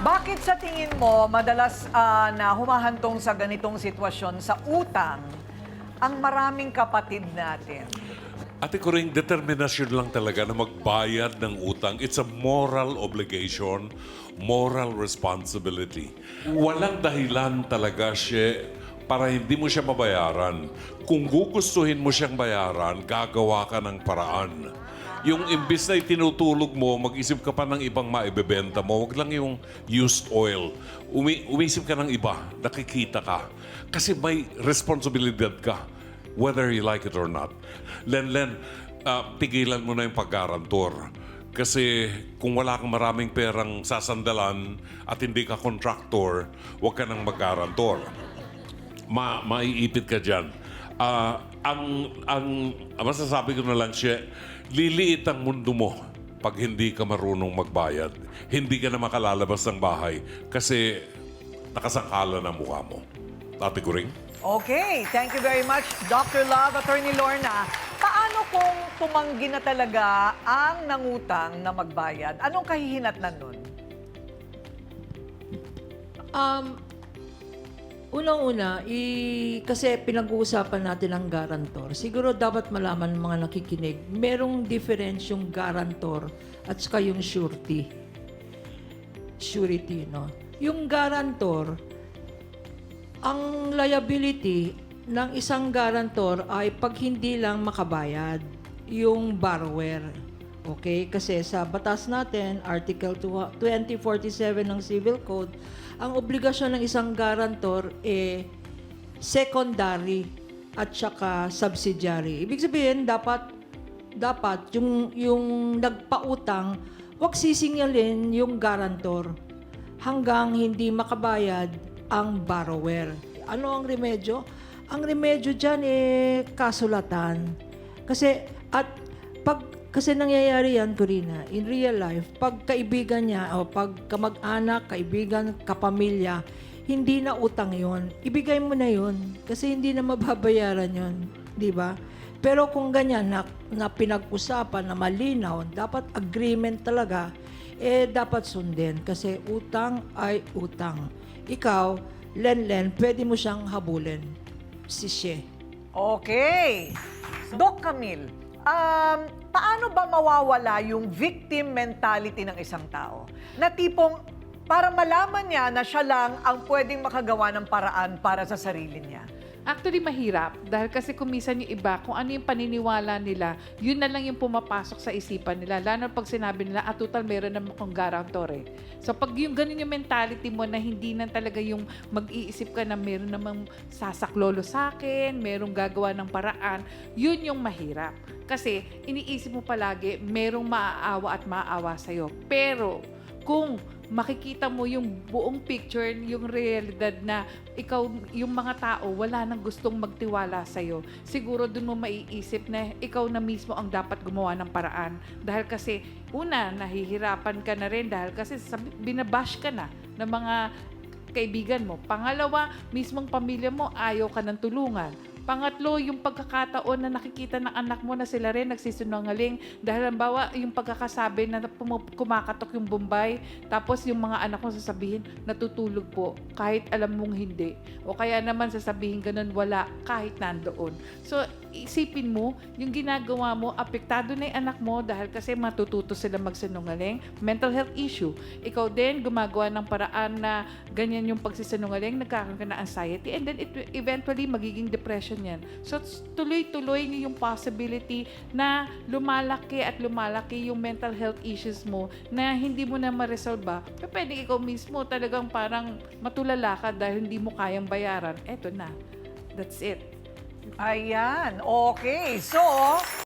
Bakit sa tingin mo madalas ah, na humahantong sa ganitong sitwasyon sa utang ang maraming kapatid natin? Ate ko rin, determinasyon lang talaga na magbayad ng utang. It's a moral obligation, moral responsibility. Walang dahilan talaga siya para hindi mo siya mabayaran. Kung gugustuhin mo siyang bayaran, gagawa ka ng paraan. Yung imbis na itinutulog mo, mag-isip ka pa ng ibang maibebenta mo. Huwag lang yung used oil. Umi umisip ka ng iba, nakikita ka. Kasi may responsibilidad ka whether you like it or not. Len, Len, ah, tigilan mo na yung paggarantor. Kasi kung wala kang maraming perang sasandalan at hindi ka contractor, huwag ka nang mag-garantor. Ma maiipit ka dyan. Ah, ang, ang, masasabi ko na lang siya, liliit ang mundo mo pag hindi ka marunong magbayad. Hindi ka na makalalabas ng bahay kasi nakasangkala ng mukha mo. Ate Guring? Okay, thank you very much, Dr. Love, Attorney Lorna. Paano kung tumanggi na talaga ang nangutang na magbayad? Anong kahihinatnan nun? Um, unang-una, i- kasi pinag-uusapan natin ang garantor. Siguro dapat malaman ng mga nakikinig, merong difference yung garantor at saka yung surety. Surety, no? Yung garantor, ang liability ng isang garantor ay pag hindi lang makabayad yung borrower. Okay? Kasi sa batas natin, Article 2 2047 ng Civil Code, ang obligasyon ng isang garantor eh secondary at saka subsidiary. Ibig sabihin, dapat dapat yung yung nagpautang, wag sisingilin yung garantor hanggang hindi makabayad ang borrower. Ano ang remedyo? Ang remedyo dyan eh kasulatan. Kasi at kasi nangyayari yan, Corina, in real life, pag kaibigan niya o pag kamag-anak, kaibigan, kapamilya, hindi na utang yon ibigay mo na yon kasi hindi na mababayaran yon di ba? Pero kung ganyan na, na pinag-usapan na malinaw, dapat agreement talaga, eh dapat sundin kasi utang ay utang. Ikaw, Len-Len, pwede mo siyang habulin. Si She. Okay. Doc Camille, um, paano ba mawawala yung victim mentality ng isang tao? Na tipong para malaman niya na siya lang ang pwedeng makagawa ng paraan para sa sarili niya. Actually, mahirap. Dahil kasi kumisan yung iba, kung ano yung paniniwala nila, yun na lang yung pumapasok sa isipan nila. Lalo pag sinabi nila, ah, total, meron naman akong guarantor eh. So, pag yung ganun yung mentality mo na hindi na talaga yung mag-iisip ka na meron namang sasaklolo sa akin, merong gagawa ng paraan, yun yung mahirap. Kasi, iniisip mo palagi, merong maaawa at maaawa sa'yo. Pero, kung makikita mo yung buong picture, yung realidad na ikaw, yung mga tao, wala nang gustong magtiwala sa'yo. Siguro dun mo maiisip na ikaw na mismo ang dapat gumawa ng paraan. Dahil kasi, una, nahihirapan ka na rin dahil kasi binabash ka na ng mga kaibigan mo. Pangalawa, mismong pamilya mo, ayaw ka ng tulungan. Pangatlo, yung pagkakataon na nakikita ng anak mo na sila rin nagsisinungaling dahil halimbawa yung pagkakasabi na kumakatok yung Bombay tapos yung mga anak mo sasabihin natutulog po kahit alam mong hindi o kaya naman sasabihin ganun wala kahit nandoon. So isipin mo yung ginagawa mo apektado na yung anak mo dahil kasi matututo sila magsinungaling mental health issue. Ikaw din gumagawa ng paraan na ganyan yung pagsisinungaling nagkakaroon ka ng anxiety and then it eventually magiging depression yan. So, tuloy-tuloy yung possibility na lumalaki at lumalaki yung mental health issues mo na hindi mo na ma-resolve ba. Pwede ikaw mismo talagang parang matulala ka dahil hindi mo kayang bayaran. Eto na. That's it. Ayan, okay. So,